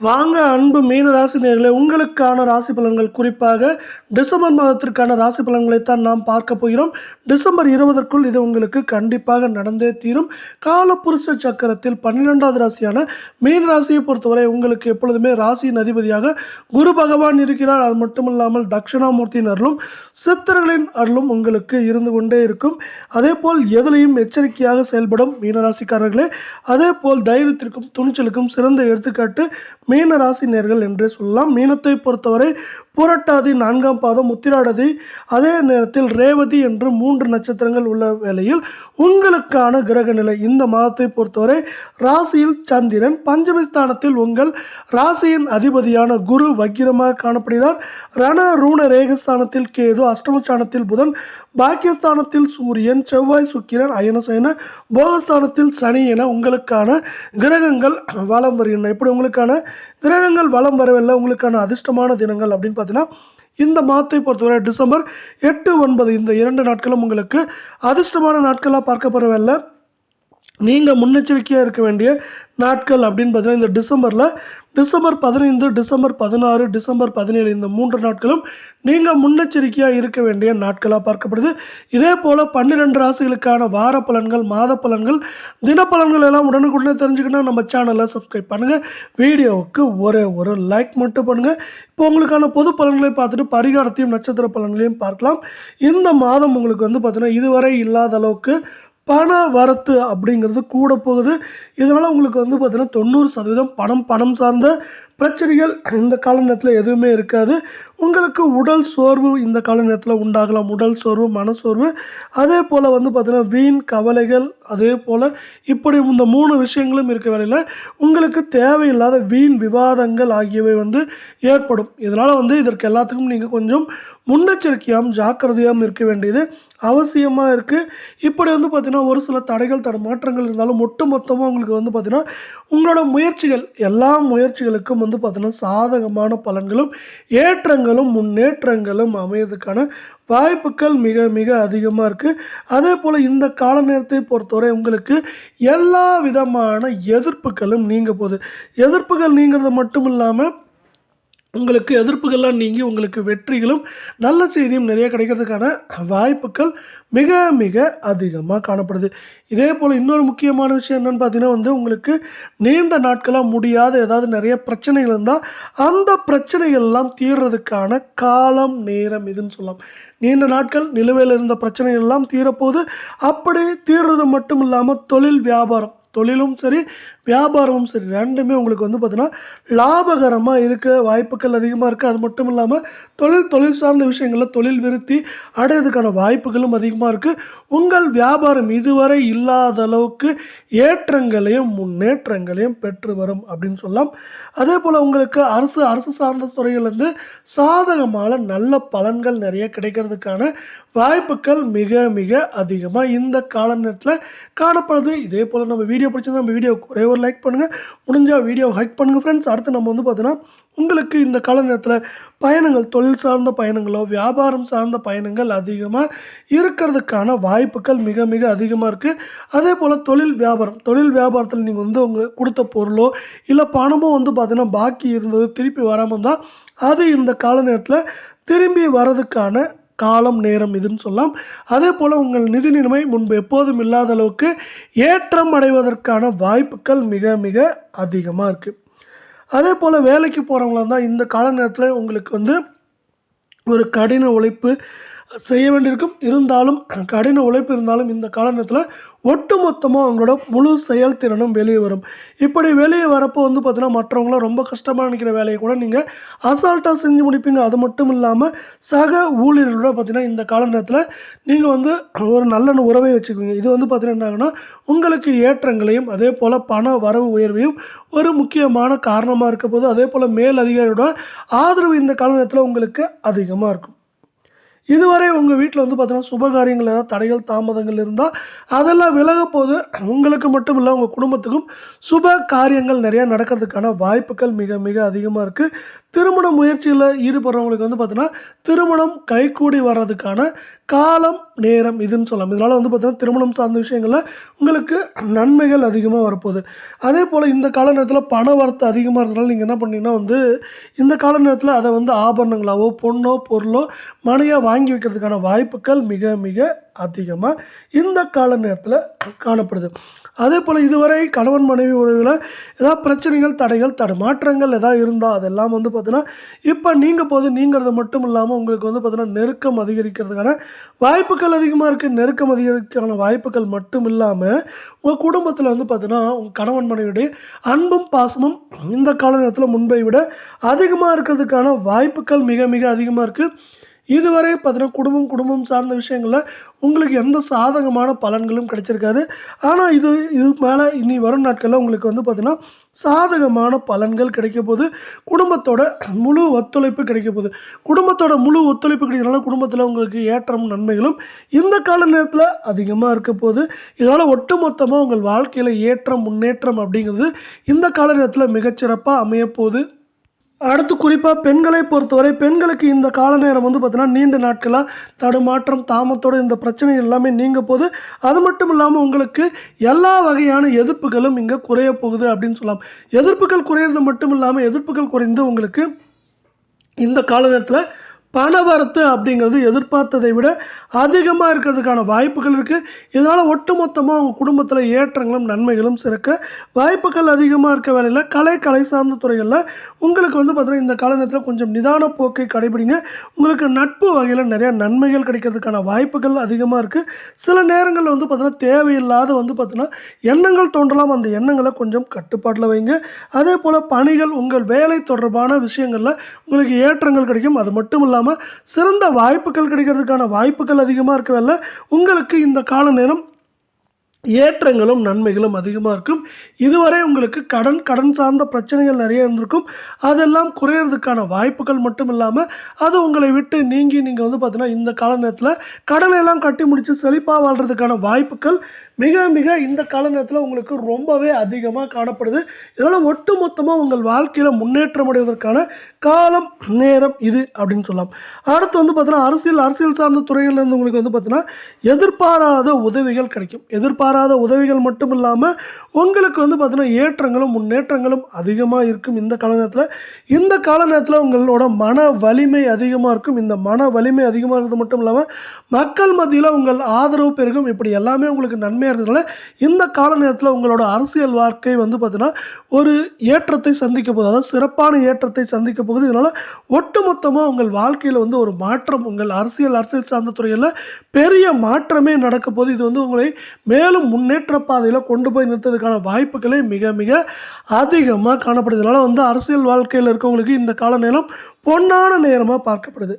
வாங்க அன்பு மீன ராசி நேர்களை உங்களுக்கான ராசி பலன்கள் குறிப்பாக டிசம்பர் மாதத்திற்கான ராசி பலன்களை தான் நாம் பார்க்க போகிறோம். டிசம்பர் இருபதற்குள் இது உங்களுக்கு கண்டிப்பாக நடந்தே தீரும். காலப்புருஷ சக்கரத்தில் பன்னிரெண்டாவது ராசியான மீன ராசியை பொறுத்தவரை உங்களுக்கு எப்பொழுதுமே ராசியின் அதிபதியாக குரு பகவான் இருக்கிறார். அது மட்டுமில்லாமல் தட்சிணாமூர்த்தியின் அருளும் சித்தர்களின் அருளும் உங்களுக்கு இருந்து கொண்டே இருக்கும். அதே போல் எதிலையும் எச்சரிக்கையாக செயல்படும் மீனராசிக்காரர்களே அதே போல் தைரியத்திற்கும் துணிச்சலுக்கும் சிறந்த எடுத்துக்காட்டு மீன ராசி நேர்கள் என்றே சொல்லலாம். மீனத்தை பொறுத்தவரை புரட்டாதி நான்காம் பாதம் உத்திராடதி அதே நேரத்தில் ரேவதி என்று மூன்று நட்சத்திரங்கள் உள்ள வேளையில் உங்களுக்கான கிரக நிலை. இந்த மாதத்தை பொறுத்தவரை ராசியில் சந்திரன் பஞ்சமி ஸ்தானத்தில் உங்கள் ராசியின் அதிபதியான குரு வக்கிரமாக காணப்படுகிறார். ரண ரூண ரேகஸ்தானத்தில் கேது அஷ்டமஸ்தானத்தில் புதன் பாக்கியஸ்தானத்தில் சூரியன் செவ்வாய் சுக்கிரன் அயனசேன போகஸ்தானத்தில் சனி என உங்களுக்கான கிரகங்கள் வலம் வருகின்றன. இப்படி உங்களுக்கான கிரகங்கள் வளம் வரவில்லை. உங்களுக்கான அதிர்ஷ்டமான தினங்கள் அப்படின்னு பார்த்தீங்கன்னா இந்த மாதத்தை பொறுத்தவரை டிசம்பர் எட்டு ஒன்பது இந்த இரண்டு நாட்களும் உங்களுக்கு அதிர்ஷ்டமான நாட்களாக பார்க்கப்படவில்லை. நீங்கள் முன்னெச்சரிக்கையாக இருக்க வேண்டிய நாட்கள் அப்படின்னு பார்த்தீங்கன்னா இந்த டிசம்பரில் டிசம்பர் பதினைந்து டிசம்பர் பதினாறு டிசம்பர் பதினேழு இந்த மூன்று நாட்களும் நீங்கள் முன்னெச்சரிக்கையாக இருக்க வேண்டிய நாட்களாக பார்க்கப்படுது. இதே போல் பன்னிரெண்டு ராசிகளுக்கான வார பலன்கள் மாத பலன்கள் தினப்பலன்கள் எல்லாம் உடனுக்குடனே தெரிஞ்சுக்கணும் நம்ம சேனலை சப்ஸ்கிரைப் பண்ணுங்கள் வீடியோவுக்கு ஒரே ஒரு லைக் மட்டும் பண்ணுங்கள் இப்போ உங்களுக்கான பொது பலன்களை பார்த்துட்டு பரிகாரத்தையும் நட்சத்திர பலன்களையும் பார்க்கலாம். இந்த மாதம் உங்களுக்கு வந்து பார்த்தீங்கன்னா இதுவரை இல்லாத அளவுக்கு பண வரத்து அப்படிங்கிறது கூட போகுது. இதனால் உங்களுக்கு வந்து பார்த்திங்கன்னா தொண்ணூறு சதவீதம் பணம் பணம் சார்ந்த பிரச்சனைகள் இந்த கால நேரத்தில் எதுவுமே இருக்காது. உங்களுக்கு உடல் சோர்வு இந்த கால நேரத்தில் உண்டாகலாம். உடல் சோர்வு மனசோர்வு அதே போல் வந்து பார்த்தீங்கன்னா வீண் கவலைகள் அதே போல் இப்படி இந்த மூணு விஷயங்களும் இருக்க வேலையில் உங்களுக்கு தேவையில்லாத வீண் விவாதங்கள் ஆகியவை வந்து ஏற்படும். இதனால் வந்து இதற்கு எல்லாத்துக்கும் நீங்கள் கொஞ்சம் முன்னெச்சரிக்கையாகவும் ஜாக்கிரதையாகவும் இருக்க வேண்டியது அவசியமாக இருக்குது இப்படி வந்து பார்த்திங்கன்னா ஒரு சில தடைகள் தட மாற்றங்கள் இருந்தாலும் ஒட்டு மொத்தமாக உங்களுக்கு வந்து பார்த்திங்கன்னா உங்களோட முயற்சிகள் எல்லா முயற்சிகளுக்கும் வந்து பார்த்தீங்கன்னா சாதகமான பலன்களும் ஏற்றங்களும் முன்னேற்றங்களும் அமையறதுக்கான வாய்ப்புகள் மிக மிக அதிகமாக இருக்குது அதே போல் இந்த கால நேரத்தை பொறுத்தவரை உங்களுக்கு எல்லா விதமான எதிர்ப்புகளும் நீங்க போகுது எதிர்ப்புகள் நீங்கிறது மட்டும் இல்லாமல் உங்களுக்கு எதிர்ப்புகள்லாம் நீங்கி உங்களுக்கு வெற்றிகளும் நல்ல செய்தியும் நிறைய கிடைக்கிறதுக்கான வாய்ப்புகள் மிக மிக அதிகமாக காணப்படுது. இதே போல் இன்னொரு முக்கியமான விஷயம் என்னென்னு பார்த்தீங்கன்னா வந்து உங்களுக்கு நீண்ட நாட்களாக முடியாத ஏதாவது நிறைய பிரச்சனைகள் இருந்தால் அந்த பிரச்சனைகள் எல்லாம் தீர்றதுக்கான காலம் நேரம் இதுன்னு சொல்லலாம். நீண்ட நாட்கள் நிலுவையில் இருந்த பிரச்சனைகள் எல்லாம் தீரப்போது அப்படி தீர்றது மட்டும் இல்லாமல் தொழில் வியாபாரம் தொழிலும் சரி வியாபாரமும் சரி ரெண்டுமே உங்களுக்கு வந்து பார்த்தீங்கன்னா லாபகரமாக இருக்க வாய்ப்புகள் அதிகமாக இருக்குது அது மட்டும் இல்லாமல் தொழில் தொழில் சார்ந்த விஷயங்களில் தொழில் விருத்தி அடையிறதுக்கான வாய்ப்புகளும் அதிகமாக இருக்குது உங்கள் வியாபாரம் இதுவரை இல்லாத அளவுக்கு ஏற்றங்களையும் முன்னேற்றங்களையும் பெற்று வரும் அப்படின்னு சொல்லலாம். அதே போல் உங்களுக்கு அரசு அரசு சார்ந்த துறையிலேருந்து சாதகமான நல்ல பலன்கள் நிறைய கிடைக்கிறதுக்கான வாய்ப்புகள் மிக மிக அதிகமாக இந்த கால நேரத்தில் காணப்படுது. இதே போல் நம்ம வீடியோ பிடிச்சது நம்ம வீடியோ ஒரே ஒரு லைக் பண்ணுங்கள் முடிஞ்சால் வீடியோ ஹைக் பண்ணுங்கள் ஃப்ரெண்ட்ஸ் அடுத்து நம்ம வந்து பார்த்தீங்கன்னா உங்களுக்கு இந்த கால நேரத்தில் பயணங்கள் தொழில் சார்ந்த பயணங்களோ வியாபாரம் சார்ந்த பயணங்கள் அதிகமாக இருக்கிறதுக்கான வாய்ப்புகள் மிக மிக அதிகமாக இருக்குது அதே போல் தொழில் வியாபாரம் தொழில் வியாபாரத்தில் நீங்கள் வந்து உங்கள் கொடுத்த பொருளோ இல்லை பணமோ வந்து பார்த்தீங்கன்னா பாக்கி இருந்தது திருப்பி வராமல் தான் அது இந்த கால நேரத்தில் திரும்பி வரதுக்கான காலம் நேரம் இதுன்னு சொல்லலாம் அதே போல் உங்கள் நிதி நிலைமை முன்பு எப்போதும் இல்லாத அளவுக்கு ஏற்றம் அடைவதற்கான வாய்ப்புகள் மிக மிக அதிகமாக இருக்குது அதே போல் வேலைக்கு போகிறவங்களா இருந்தால் இந்த கால நேரத்தில் உங்களுக்கு வந்து ஒரு கடின உழைப்பு செய்ய வேண்டியிருக்கும். இருந்தாலும் கடின உழைப்பு இருந்தாலும் இந்த காலநேரத்தில் ஒட்டுமொத்தமாக அவங்களோட முழு செயல்திறனும் வெளியே வரும். இப்படி வெளியே வரப்போ வந்து பார்த்தீங்கன்னா மற்றவங்களாம் ரொம்ப கஷ்டமாக நினைக்கிற வேலையை கூட நீங்கள் அசால்ட்டாக செஞ்சு முடிப்பீங்க. அது மட்டும் இல்லாமல் சக ஊழியர்களோட பார்த்தீங்கன்னா இந்த காலநேரத்தில் நீங்கள் வந்து ஒரு நல்ல உறவை வச்சுக்குவீங்க இது வந்து பார்த்தீங்கன்னா என்னாங்கன்னா உங்களுக்கு ஏற்றங்களையும் அதே போல் பண வரவு உயர்வையும் ஒரு முக்கியமான காரணமாக இருக்க போது அதே போல் மேலதிகாரியோட ஆதரவு இந்த காலநேரத்தில் உங்களுக்கு அதிகமாக இருக்கும். இதுவரை உங்கள் வீட்டில் வந்து பார்த்தீங்கன்னா சுபகாரியங்கள் ஏதாவது தடைகள் தாமதங்கள் இருந்தால் அதெல்லாம் விலக போது உங்களுக்கு மட்டும் இல்லை உங்கள் குடும்பத்துக்கும் சுப காரியங்கள் நிறையா நடக்கிறதுக்கான வாய்ப்புகள் மிக மிக அதிகமாக இருக்குது திருமண முயற்சியில் ஈடுபடுறவங்களுக்கு வந்து பார்த்தீங்கன்னா திருமணம் கைகூடி வர்றதுக்கான காலம் நேரம் இதுன்னு சொல்லலாம். இதனால் வந்து பார்த்தீங்கன்னா திருமணம் சார்ந்த விஷயங்களில் உங்களுக்கு நன்மைகள் அதிகமாக வரப்போகுது. அதே போல் இந்த கால நேரத்தில் பண வரத்து அதிகமாக இருந்தாலும் நீங்கள் என்ன பண்ணீங்கன்னா வந்து இந்த கால நேரத்தில் அதை வந்து ஆபரணங்களாவோ பொண்ணோ பொருளோ மனையாக வாங்கி வைக்கிறதுக்கான வாய்ப்புகள் மிக மிக அதிகமாக இந்த கால நேரத்தில் காணப்படுது. அதே போல் இதுவரை கணவன் மனைவி உறவில் ஏதாவது பிரச்சனைகள் தடைகள் தடுமாற்றங்கள் ஏதாவது இருந்தால் அதெல்லாம் வந்து பார்த்தீங்கன்னா இப்போ நீங்கள் போது நீங்கிறது மட்டும் இல்லாமல் உங்களுக்கு வந்து பார்த்தீங்கன்னா நெருக்கம் அதிகரிக்கிறதுக்கான வாய்ப்புகள் அதிகமாக இருக்குது நெருக்கம் அதிகரிக்கிறதுக்கான வாய்ப்புகள் மட்டும் இல்லாமல் உங்கள் குடும்பத்தில் வந்து பார்த்தீங்கன்னா உங்கள் கணவன் மனைவியுடைய அன்பும் பாசமும் இந்த கால நேரத்தில் முன்பை விட அதிகமாக இருக்கிறதுக்கான வாய்ப்புகள் மிக மிக அதிகமாக இருக்குது இதுவரை பார்த்தீங்கன்னா குடும்பம் குடும்பம் சார்ந்த விஷயங்களில் உங்களுக்கு எந்த சாதகமான பலன்களும் கிடைச்சிருக்காது. ஆனால் இது இது மேலே இனி வரும் நாட்களில் உங்களுக்கு வந்து பார்த்திங்கன்னா சாதகமான பலன்கள் கிடைக்க போது குடும்பத்தோட முழு ஒத்துழைப்பு கிடைக்க போகுது. குடும்பத்தோட முழு ஒத்துழைப்பு கிடைக்கிறதுனால குடும்பத்தில் உங்களுக்கு ஏற்றம் நன்மைகளும் இந்த கால நேரத்தில் அதிகமாக இருக்க போது இதனால் ஒட்டுமொத்தமாக உங்கள் வாழ்க்கையில் ஏற்றம் முன்னேற்றம் அப்படிங்கிறது இந்த கால நேரத்தில் மிகச்சிறப்பாக அமையப்போகுது அடுத்து குறிப்பாக பெண்களை பொறுத்தவரை பெண்களுக்கு இந்த கால நேரம் வந்து பார்த்தீங்கன்னா நீண்ட நாட்களாக தடுமாற்றம் தாமத்தோட இந்த பிரச்சனை எல்லாமே நீங்க போது. அது மட்டும் இல்லாமல் உங்களுக்கு எல்லா வகையான எதிர்ப்புகளும் இங்கே குறைய போகுது அப்படின்னு சொல்லலாம். எதிர்ப்புகள் குறையிறது மட்டும் இல்லாமல் எதிர்ப்புகள் குறைந்து உங்களுக்கு இந்த கால நேரத்தில் பணவரத்து அப்படிங்கிறது எதிர்பார்த்ததை விட அதிகமாக இருக்கிறதுக்கான வாய்ப்புகள் இருக்குது இதனால் ஒட்டுமொத்தமாக உங்கள் குடும்பத்தில் ஏற்றங்களும் நன்மைகளும் சிறக்க வாய்ப்புகள் அதிகமாக இருக்க வேலையில் கலை கலை சார்ந்த துறைகளில் உங்களுக்கு வந்து பார்த்திங்கன்னா இந்த கால நேரத்தில் கொஞ்சம் நிதான போக்கை கடைபிடிங்க. உங்களுக்கு நட்பு வகையில் நிறையா நன்மைகள் கிடைக்கிறதுக்கான வாய்ப்புகள் அதிகமாக இருக்குது சில நேரங்களில் வந்து பார்த்திங்கன்னா தேவையில்லாத வந்து பார்த்திங்கன்னா எண்ணங்கள் தோன்றலாம். அந்த எண்ணங்களை கொஞ்சம் கட்டுப்பாட்டில் வைங்க. அதே போல் பணிகள் உங்கள் வேலை தொடர்பான விஷயங்களில் உங்களுக்கு ஏற்றங்கள் கிடைக்கும். அது மட்டும் இல்லாமல் சிறந்த வாய்ப்புகள் கிடைக்கிறதுக்கான வாய்ப்புகள் அதிகமாக இருக்கவில்லை உங்களுக்கு இந்த கால நேரம் ஏற்றங்களும் நன்மைகளும் அதிகமாக இருக்கும். இதுவரை உங்களுக்கு கடன் கடன் சார்ந்த பிரச்சனைகள் நிறைய இருந்திருக்கும். அதெல்லாம் குறையிறதுக்கான வாய்ப்புகள் மட்டும் இல்லாமல் அது உங்களை விட்டு நீங்கி நீங்கள் வந்து பார்த்தீங்கன்னா இந்த கால நேரத்தில் கடனை எல்லாம் கட்டி முடித்து செழிப்பாக வாழ்கிறதுக்கான வாய்ப்புகள் மிக மிக இந்த கால நேரத்தில் உங்களுக்கு ரொம்பவே அதிகமாக காணப்படுது. இதனால் ஒட்டு மொத்தமாக உங்கள் வாழ்க்கையில் முன்னேற்றம் அடைவதற்கான காலம் நேரம் இது அப்படின்னு சொல்லலாம். அடுத்து வந்து பார்த்தீங்கன்னா அரசியல் அரசியல் சார்ந்த துறைகள்ல இருந்து உங்களுக்கு வந்து பார்த்தீங்கன்னா எதிர்பாராத உதவிகள் கிடைக்கும். எதிர்பாராத உதவிகள் மட்டும் இல்லாமல் உங்களுக்கு வந்து பார்த்திங்கன்னா ஏற்றங்களும் முன்னேற்றங்களும் அதிகமாக இருக்கும் இந்த கால நேரத்தில் இந்த கால நேரத்தில் உங்களோட மன வலிமை அதிகமாக இருக்கும். இந்த மன வலிமை அதிகமாக இருக்கிறது மட்டும் இல்லாமல் மக்கள் மத்தியில் உங்கள் ஆதரவு பெருகும். இப்படி எல்லாமே உங்களுக்கு நன்மையாக இருந்ததுனால இந்த கால நேரத்தில் உங்களோட அரசியல் வாழ்க்கை வந்து பார்த்திங்கன்னா ஒரு ஏற்றத்தை சந்திக்க போகுது. அதாவது சிறப்பான ஏற்றத்தை சந்திக்க போகுது. இதனால் ஒட்டுமொத்தமாக உங்கள் வாழ்க்கையில் வந்து ஒரு மாற்றம் உங்கள் அரசியல் அரசியல் சார்ந்த துறையில் பெரிய மாற்றமே நடக்க போகுது. இது வந்து உங்களை மேலும் முன்னேற்ற பாதையில் கொண்டு போய் நிறுத்ததுக்கான வாய்ப்புகளே மிக மிக அதிகமாக காணப்படுது இதனால் வந்து அரசியல் வாழ்க்கையில் இருக்கவங்களுக்கு இந்த கால நேரம் பொன்னான நேரமாக பார்க்கப்படுது.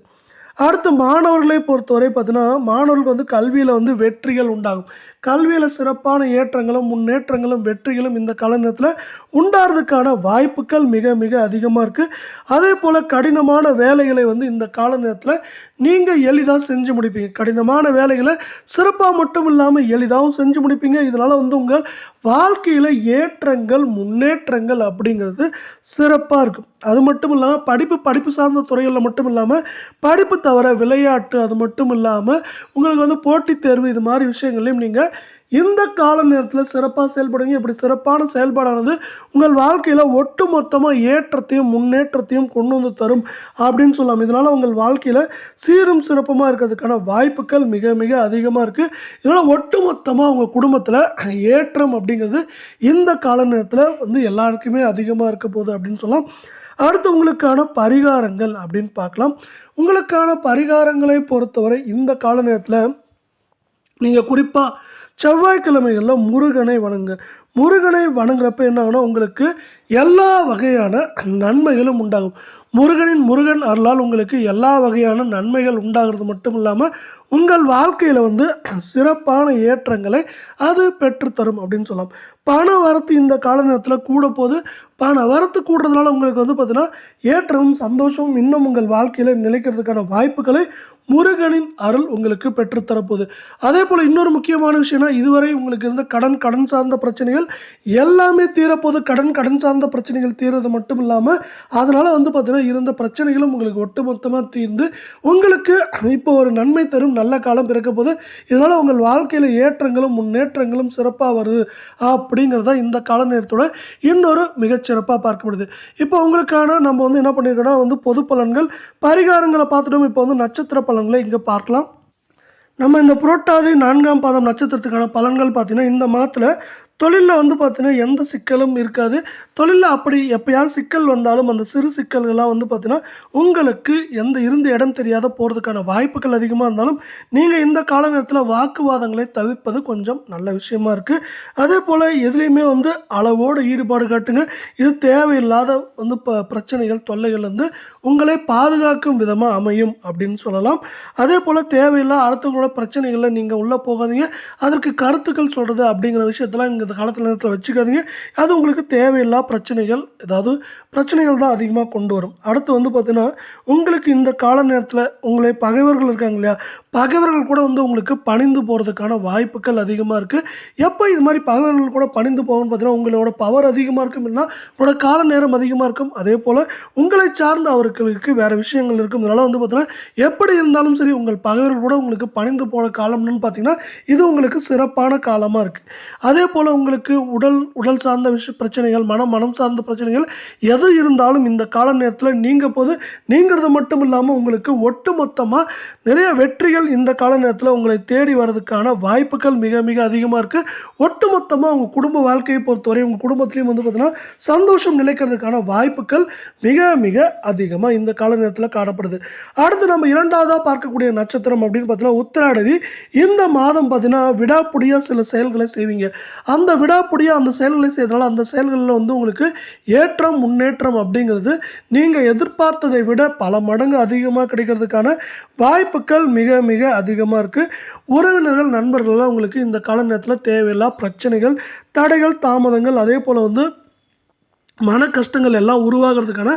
அடுத்து மாணவர்களை பொறுத்தவரை பார்த்தீங்கன்னா மாணவர்களுக்கு வந்து கல்வியில் வந்து வெற்றிகள் உண்டாகும். கல்வியில் சிறப்பான ஏற்றங்களும் முன்னேற்றங்களும் வெற்றிகளும் இந்த காலநேரத்தில் உண்டாடுறதுக்கான வாய்ப்புகள் மிக மிக அதிகமாக இருக்குது அதே போல் கடினமான வேலைகளை வந்து இந்த காலநேரத்தில் நீங்கள் எளிதாக செஞ்சு முடிப்பீங்க. கடினமான வேலைகளை சிறப்பாக மட்டும் இல்லாமல் எளிதாகவும் செஞ்சு முடிப்பீங்க. இதனால் வந்து உங்கள் வாழ்க்கையில் ஏற்றங்கள் முன்னேற்றங்கள் அப்படிங்கிறது சிறப்பாக இருக்கும். அது மட்டும் இல்லாமல் படிப்பு படிப்பு சார்ந்த துறைகளில் மட்டும் இல்லாமல் படிப்பு தவிர விளையாட்டு அது மட்டும் இல்லாமல் உங்களுக்கு வந்து போட்டித் தேர்வு இது மாதிரி விஷயங்களையும் நீங்கள் இந்த கால நேரத்தில் சிறப்பாக செயல்படுங்க இப்படி சிறப்பான செயல்பாடானது உங்கள் வாழ்க்கையில் ஒட்டு மொத்தமாக ஏற்றத்தையும் முன்னேற்றத்தையும் கொண்டு வந்து தரும் அப்படின்னு சொல்லலாம். இதனால் உங்கள் வாழ்க்கையில் சீரும் சிறப்புமாக இருக்கிறதுக்கான வாய்ப்புகள் மிக மிக அதிகமாக இருக்குது இதனால் ஒட்டு மொத்தமாக உங்கள் குடும்பத்தில் ஏற்றம் அப்படிங்கிறது இந்த கால நேரத்தில் வந்து எல்லாருக்குமே அதிகமாக இருக்க போகுது அப்படின்னு சொல்லலாம். அடுத்து உங்களுக்கான பரிகாரங்கள் அப்படின்னு பார்க்கலாம். உங்களுக்கான பரிகாரங்களை பொறுத்தவரை இந்த கால நேரத்தில் நீங்கள் குறிப்பாக செவ்வாய்க்கிழமைகளில் முருகனை வணங்க. முருகனை வணங்குறப்ப என்ன ஆகும்னா உங்களுக்கு எல்லா வகையான நன்மைகளும் உண்டாகும். முருகனின் முருகன் அருளால் உங்களுக்கு எல்லா வகையான நன்மைகள் உண்டாகிறது மட்டும் இல்லாமல் உங்கள் வாழ்க்கையில் வந்து சிறப்பான ஏற்றங்களை அது பெற்றுத்தரும் அப்படின்னு சொல்லலாம். பண வரத்து இந்த கால நேரத்தில் கூட போது பண வரத்து கூடுறதுனால உங்களுக்கு வந்து பார்த்தீங்கன்னா ஏற்றமும் சந்தோஷமும் இன்னும் உங்கள் வாழ்க்கையில் நிலைக்கிறதுக்கான வாய்ப்புகளை முருகனின் அருள் உங்களுக்கு பெற்றுத்தரப்போகுது அதே போல் இன்னொரு முக்கியமான விஷயம்னா இதுவரை உங்களுக்கு இருந்த கடன் கடன் சார்ந்த பிரச்சனைகள் எல்லாமே தீரப்போது கடன் கடன் சார்ந்த பிரச்சனைகள் தீர்றது மட்டும் இல்லாமல் அதனால் வந்து பார்த்தீங்கன்னா இருந்த பிரச்சனைகளும் உங்களுக்கு ஒட்டுமொத்தமாக தீர்ந்து உங்களுக்கு இப்போ ஒரு நன்மை தரும் நல்ல காலம் பிறக்க போது இதனால் உங்கள் வாழ்க்கையில் ஏற்றங்களும் முன்னேற்றங்களும் சிறப்பாக வருது. அப்படிங்கிறத இந்த கால நேரத்தோட இன்னொரு மிகச்சிறப்பாக பார்க்கப்படுது. இப்போ உங்களுக்கான நம்ம வந்து என்ன பண்ணியிருக்கோம்னா வந்து பொது பலன்கள் பரிகாரங்களை பார்த்துட்டோம். இப்போ வந்து நட்சத்திர பலன்களை இங்கே பார்க்கலாம். நம்ம இந்த புரோட்டாதி நான்காம் பாதம் நட்சத்திரத்துக்கான பலன்கள் பார்த்தீங்கன்னா இந்த மாதத்தில் தொழிலில் வந்து பார்த்தீங்கன்னா எந்த சிக்கலும் இருக்காது. தொழிலில் அப்படி எப்போயாவது சிக்கல் வந்தாலும் அந்த சிறு சிக்கல்கள்லாம் வந்து பார்த்தீங்கன்னா உங்களுக்கு எந்த இருந்த இடம் தெரியாத போகிறதுக்கான வாய்ப்புகள் அதிகமாக இருந்தாலும் நீங்கள் இந்த கால நேரத்தில் வாக்குவாதங்களை தவிர்ப்பது கொஞ்சம் நல்ல விஷயமா இருக்குது அதே போல் எதுலேயுமே வந்து அளவோடு ஈடுபாடு காட்டுங்க. இது தேவையில்லாத வந்து ப பிரச்சனைகள் தொல்லைகள் வந்து உங்களை பாதுகாக்கும் விதமாக அமையும் அப்படின்னு சொல்லலாம். அதே போல் தேவையில்லா அடுத்தவங்களோட பிரச்சனைகளில் நீங்கள் உள்ளே போகாதீங்க. அதற்கு கருத்துக்கள் சொல்கிறது அப்படிங்கிற விஷயத்தெல்லாம் இங்கே இந்த காலத்தில் நேரத்தில் வச்சுக்காதீங்க. அது உங்களுக்கு தேவையில்லா பிரச்சனைகள் ஏதாவது பிரச்சனைகள் தான் அதிகமாக கொண்டு வரும். அடுத்து வந்து பார்த்தீங்கன்னா உங்களுக்கு இந்த கால நேரத்தில் உங்களை பகைவர்கள் இருக்காங்க இல்லையா? பகைவர்கள் கூட வந்து உங்களுக்கு பணிந்து போகிறதுக்கான வாய்ப்புகள் அதிகமாக இருக்குது எப்போ இது மாதிரி பகைவர்கள் கூட பணிந்து போகணும்னு பார்த்தீங்கன்னா உங்களோட பவர் அதிகமாக இருக்கும் இல்லைன்னா உங்களோட கால நேரம் அதிகமாக இருக்கும். அதே போல் உங்களை சார்ந்த அவர்களுக்கு வேறு விஷயங்கள் இருக்கும். இதனால் வந்து பார்த்தீங்கன்னா எப்படி இருந்தாலும் சரி உங்கள் பகைவர்கள் கூட உங்களுக்கு பணிந்து போன காலம்னு பார்த்தீங்கன்னா இது உங்களுக்கு சிறப்பான காலமாக இருக்குது அதே போல் உங்களுக்கு உடல் உடல் சார்ந்த விஷ பிரச்சனைகள் மனம் மனம் சார்ந்த பிரச்சனைகள் எது இருந்தாலும் இந்த கால நேரத்தில் நீங்கள் போது நீங்கிறது மட்டும் இல்லாமல் உங்களுக்கு ஒட்டு மொத்தமாக நிறைய வெற்றிகள் இந்த கால நேரத்தில் உங்களை தேடி வர்றதுக்கான வாய்ப்புகள் மிக மிக அதிகமாக இருக்குது ஒட்டு மொத்தமாக உங்கள் குடும்ப வாழ்க்கையை பொறுத்தவரை உங்கள் குடும்பத்துலேயும் வந்து பார்த்தீங்கன்னா சந்தோஷம் நிலைக்கிறதுக்கான வாய்ப்புகள் மிக மிக அதிகமாக இந்த கால நேரத்தில் காணப்படுது. அடுத்து நம்ம இரண்டாவதாக பார்க்கக்கூடிய நட்சத்திரம் அப்படின்னு பார்த்தீங்கன்னா உத்திராடதி. இந்த மாதம் பார்த்தீங்கன்னா விடாப்புடியாக சில செயல்களை செய்வீங்க. அந்த விடாப்புடியாக அந்த செயல்களை செய்தனால அந்த செயல்களில் வந்து உங்களுக்கு ஏற்றம் முன்னேற்றம் அப்படிங்கிறது நீங்கள் எதிர்பார்த்ததை விட பல மடங்கு அதிகமாக கிடைக்கிறதுக்கான வாய்ப்புகள் மிக மிக அதிகமாக இருக்குது உறவினர்கள் நண்பர்கள்லாம் உங்களுக்கு இந்த கால நேரத்தில் தேவையில்லா பிரச்சனைகள் தடைகள் தாமதங்கள் அதே போல் வந்து மன கஷ்டங்கள் எல்லாம் உருவாகிறதுக்கான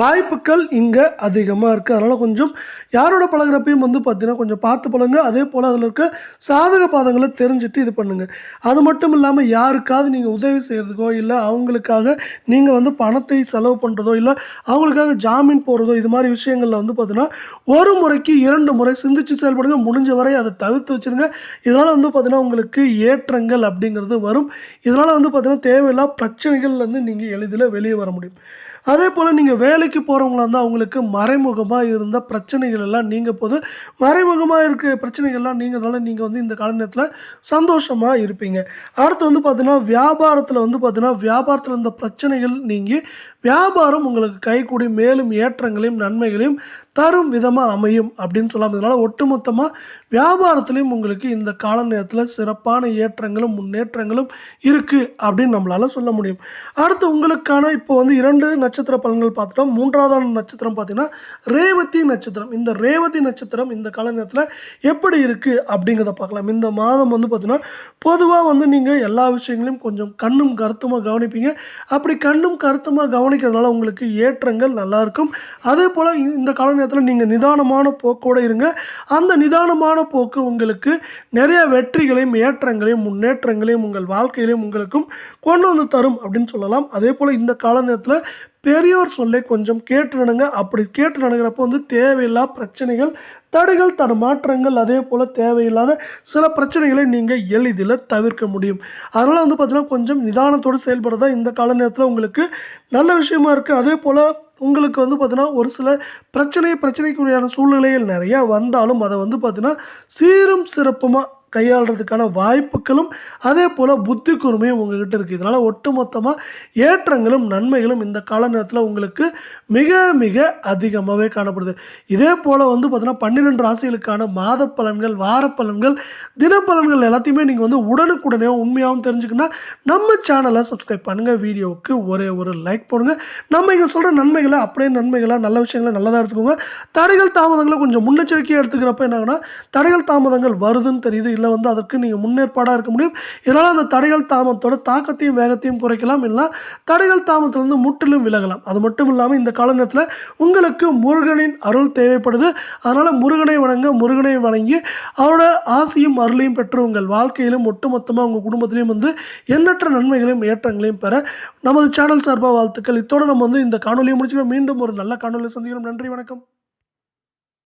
வாய்ப்புகள் இங்கே அதிகமாக இருக்குது அதனால் கொஞ்சம் யாரோட பழகுறப்பையும் வந்து பார்த்தீங்கன்னா கொஞ்சம் பார்த்து பழகுங்க. அதே போல் அதில் இருக்க சாதக பாதங்களை தெரிஞ்சுட்டு இது பண்ணுங்கள் அது மட்டும் இல்லாமல் யாருக்காவது நீங்கள் உதவி செய்கிறதுக்கோ இல்லை அவங்களுக்காக நீங்கள் வந்து பணத்தை செலவு பண்ணுறதோ இல்லை அவங்களுக்காக ஜாமீன் போடுறதோ இது மாதிரி விஷயங்களில் வந்து பார்த்தீங்கன்னா ஒரு முறைக்கு இரண்டு முறை சிந்திச்சு செயல்படுங்க. முடிஞ்ச வரை அதை தவிர்த்து வச்சுருங்க. இதனால் வந்து பார்த்தீங்கன்னா உங்களுக்கு ஏற்றங்கள் அப்படிங்கிறது வரும். இதனால் வந்து பார்த்தீங்கன்னா தேவையில்லா பிரச்சனைகள்லேருந்து நீங்கள் எளிதில் வெளியே வர முடியும். அதே போல் நீங்கள் வேலைக்கு போகிறவங்களா இருந்தால் அவங்களுக்கு மறைமுகமாக இருந்த பிரச்சனைகள் எல்லாம் நீங்கள் போது மறைமுகமாக இருக்க பிரச்சனைகள்லாம் நீங்கிறதுனால நீங்கள் வந்து இந்த கால நேரத்தில் சந்தோஷமாக இருப்பீங்க. அடுத்து வந்து பார்த்தீங்கன்னா வியாபாரத்தில் வந்து பார்த்தீங்கன்னா வியாபாரத்தில் இருந்த பிரச்சனைகள் நீங்கி வியாபாரம் உங்களுக்கு கைகூடி மேலும் ஏற்றங்களையும் நன்மைகளையும் தரும் விதமாக அமையும் அப்படின்னு சொல்லலாம் இதனால் ஒட்டுமொத்தமாக வியாபாரத்துலேயும் உங்களுக்கு இந்த கால நேரத்தில் சிறப்பான ஏற்றங்களும் முன்னேற்றங்களும் இருக்குது அப்படின்னு நம்மளால் சொல்ல முடியும். அடுத்து உங்களுக்கான இப்போ வந்து இரண்டு நட்சத்திர பலன்கள் பார்த்துட்டோம். மூன்றாவதான நட்சத்திரம் பார்த்தீங்கன்னா ரேவதி நட்சத்திரம். இந்த ரேவதி நட்சத்திரம் இந்த கால நேரத்தில் எப்படி இருக்குது அப்படிங்கிறத பார்க்கலாம். இந்த மாதம் வந்து பார்த்தீங்கன்னா பொதுவாக வந்து நீங்கள் எல்லா விஷயங்களையும் கொஞ்சம் கண்ணும் கருத்துமாக கவனிப்பீங்க. அப்படி கண்ணும் கருத்துமாக கவனிக்கிறதுனால உங்களுக்கு ஏற்றங்கள் நல்லாயிருக்கும் அதே போல் இந்த கால நேரத்தில் நீங்கள் நிதானமான போக்கோடு இருங்க. அந்த நிதானமான போக்கு உங்களுக்கு நிறைய வெற்றிகளையும் ஏற்றங்களையும் முன்னேற்றங்களையும் உங்கள் வாழ்க்கையிலையும் உங்களுக்கும் கொண்டு வந்து தரும் அப்படின்னு சொல்லலாம். அதே போல் இந்த கால நேரத்தில் பெரியோர் சொல்லை கொஞ்சம் கேட்டு நடங்க. அப்படி கேட்டு நடக்கிறப்போ வந்து தேவையில்லா பிரச்சனைகள் தடைகள் தடுமாற்றங்கள் அதே போல் தேவையில்லாத சில பிரச்சனைகளை நீங்கள் எளிதில் தவிர்க்க முடியும். அதனால் வந்து பார்த்தீங்கன்னா கொஞ்சம் நிதானத்தோடு செயல்படுறதா இந்த கால நேரத்தில் உங்களுக்கு நல்ல விஷயமா இருக்குது அதே போல் உங்களுக்கு வந்து பார்த்தீங்கன்னா ஒரு சில பிரச்சனை பிரச்சனைக்குரியான சூழ்நிலைகள் நிறையா வந்தாலும் அதை வந்து பார்த்தீங்கன்னா சீரும் சிறப்புமாக கையாளுறதுக்கான வாய்ப்புகளும் அதே போல் புத்தி கூர்மையும் உங்ககிட்ட இருக்குது இதனால் ஒட்டுமொத்தமாக ஏற்றங்களும் நன்மைகளும் இந்த கால நேரத்தில் உங்களுக்கு மிக மிக அதிகமாகவே காணப்படுது. இதே போல் வந்து பார்த்தீங்கன்னா பன்னிரெண்டு ராசிகளுக்கான மாத பலன்கள் வார பலன்கள் தினப்பலன்கள் எல்லாத்தையுமே நீங்கள் வந்து உடனுக்குடனே உண்மையாகவும் தெரிஞ்சுக்கணும்னா நம்ம சேனலை சப்ஸ்கிரைப் பண்ணுங்கள் வீடியோவுக்கு ஒரே ஒரு லைக் போடுங்க. நம்ம இங்கே சொல்கிற நன்மைகளை அப்படியே நன்மைகளை நல்ல விஷயங்களை நல்லதாக எடுத்துக்கோங்க. தடைகள் தாமதங்களை கொஞ்சம் முன்னெச்சரிக்கையாக எடுத்துக்கிறப்ப என்னாங்கன்னா தடைகள் தாமதங்கள் வருதுன்னு தெரியுது. இல்லை வாழ்க்கையில் வந்து அதற்கு நீங்கள் முன்னேற்பாடாக இருக்க முடியும். இதனால் அந்த தடைகள் தாமத்தோட தாக்கத்தையும் வேகத்தையும் குறைக்கலாம். இல்லை தடைகள் தாமத்திலிருந்து முற்றிலும் விலகலாம். அது மட்டும் இல்லாமல் இந்த காலகட்டத்தில் உங்களுக்கு முருகனின் அருள் தேவைப்படுது. அதனால் முருகனை வணங்க முருகனை வணங்கி அவரோட ஆசையும் அருளையும் பெற்று உங்கள் வாழ்க்கையிலும் ஒட்டுமொத்தமாக உங்கள் குடும்பத்திலையும் வந்து எண்ணற்ற நன்மைகளையும் ஏற்றங்களையும் பெற நமது சேனல் சார்பாக வாழ்த்துக்கள். இத்தோடு நம்ம வந்து இந்த காணொலியை முடிச்சுக்கிறோம். மீண்டும் ஒரு நல்ல காணொலியை சந்திக்கிறோம். நன்றி வணக்கம்.